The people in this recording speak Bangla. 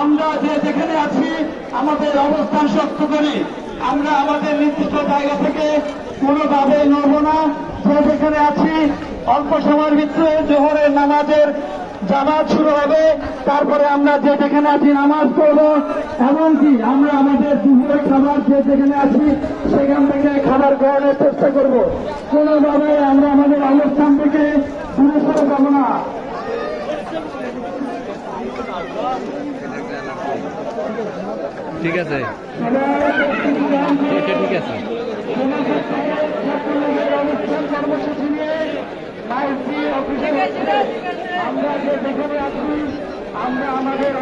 আমরা যে যেখানে আছি আমাদের অবস্থান শক্ত করি আমরা আমাদের নির্দিষ্ট জায়গা থেকে কোনোভাবে নড়ব না। যে যেখানে আছি, অল্প সময়ের ভিতরে জোহরের নামাজের জামাত শুরু হবে তারপরে আমরা যে যেখানে আছি নামাজ পড়ব এমনকি আমরা আমাদের দুপুরের খাবার যে যেখানে আছি সেখান থেকে খাবার গ্রহণের চেষ্টা করব কোনোভাবে আমরা আমাদের অবস্থান থেকে দূরে সরে যাব না ঠিক আছে ঠিক আছে কর্মসূচি নিয়ে মাইতি আমরা যে যেখানে আছি আমরা আমাদের